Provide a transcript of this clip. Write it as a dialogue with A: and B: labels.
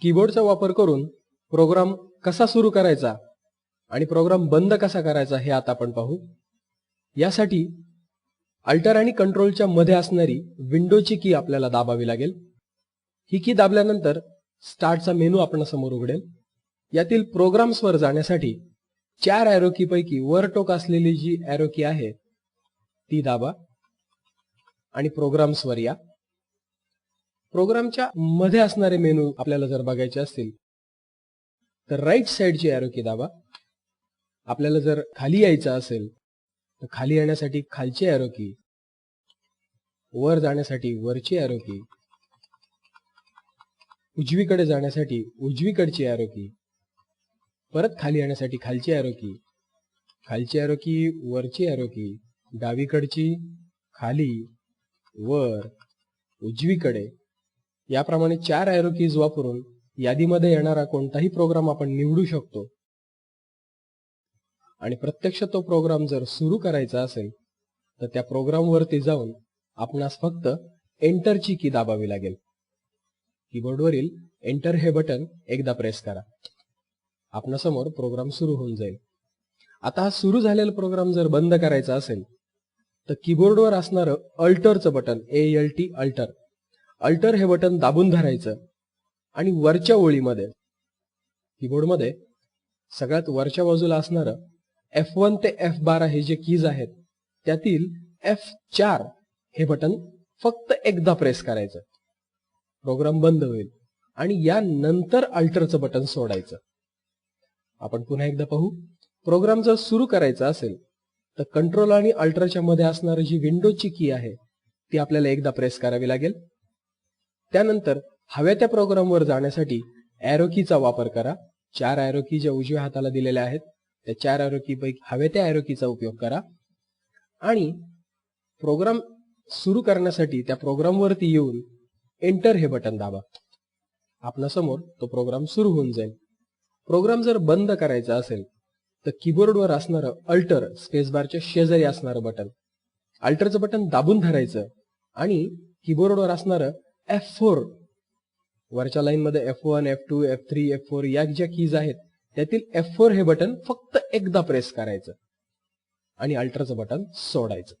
A: कीबोर्डचा वापर करून प्रोग्राम कसा सुरू करायचा आणि प्रोग्राम बंद कसा करायचा हे आता आपण पाहू. यासाठी अल्टर आणि कंट्रोलच्या मध्ये असणारी विंडोची की आपल्याला दाबावी लागेल. ही की दाबल्यानंतर स्टार्टचा मेनू आपण समोर उघडेल. यातील प्रोग्राम्सवर जाण्यासाठी चार अॅरो की पैकी वर टोक असलेली जी अॅरो की आहे ती दाबा आणि प्रोग्राम्सवर या. प्रोग्रामच्या मध्ये असणारे मेनू आपल्याला जर बघायचे असतील तर राईट साइडची अॅरो की दाबा. आपल्याला जर खाली यायचं असेल तर खाली येण्यासाठी खालची अॅरो की वर जाण्यासाठी वरची अॅरो की उजवीकडे जाण्यासाठी उजवीकडची अॅरो की परत खाली येण्यासाठी खालची अॅरो की खालची अॅरो की वरची अॅरो की डावीकडची खाली वर उजवीकडे याप्रमाणे चार ॲरो कीज वापरून यादीमध्ये येणारा कोणताही प्रोग्राम आपण निवडू शकतो. आणि प्रत्यक्ष तो प्रोग्राम जर सुरू करायचा असेल तर त्या प्रोग्राम वरती जाऊन आपणास फक्त एंटरची की दाबावी लागेल. कीबोर्डवरील एंटर हे बटन एकदा प्रेस करा. आपणासमोर प्रोग्राम सुरू होऊन जाईल. आता हा सुरू झालेला प्रोग्राम जर बंद करायचा असेल तर कीबोर्डवर असणारं अल्टरचं button A L T alter alter हे बटन दाबून धरायचं आणि वरच्या ओळीमध्ये कीबोर्डमध्ये सगळ्यात वरच्या बाजूला असणारं एफ वन ते एफ बारा हे जे कीज आहेत त्यातील एफ चार हे बटन फक्त एकदा प्रेस करायचं. प्रोग्राम बंद होईल आणि यानंतर अल्टरचं बटन सोडायचं. आपण पुन्हा एकदा पाहू. प्रोग्राम जर सुरू करायचा असेल तर कंट्रोल आणि अल्टरच्या मध्ये असणारी जी विंडोची की आहे ती आपल्याला एकदा प्रेस करावी लागेल. त्यानंतर हव्या त्या प्रोग्रामवर जाण्यासाठी अॅरो कीचा वापर करा. चार अॅरो की ज्या उजव्या हाताला दिलेल्या आहेत त्या चार अॅरो की हव्या त्या अॅरो कीचा उपयोग करा. आणि प्रोग्राम सुरू करण्यासाठी त्या प्रोग्रामवरती येऊन एंटर हे बटन दाबा. आपणासमोर तो प्रोग्राम सुरू होऊन जाईल. प्रोग्राम जर बंद करायचा असेल तर कीबोर्डवर असणारं अल्टर स्पेसबारच्या शेजारी असणारं बटन अल्टरचं बटन दाबून धरायचं आणि कीबोर्डवर असणारं एफ फोर वरच्या लाईनमध्ये F one F two F three F four या ज्या कीज आहेत त्यातील एफ फोर हे बटन फक्त एकदा प्रेस करायचं. आणि अल्टरचं बटन सोडायचं.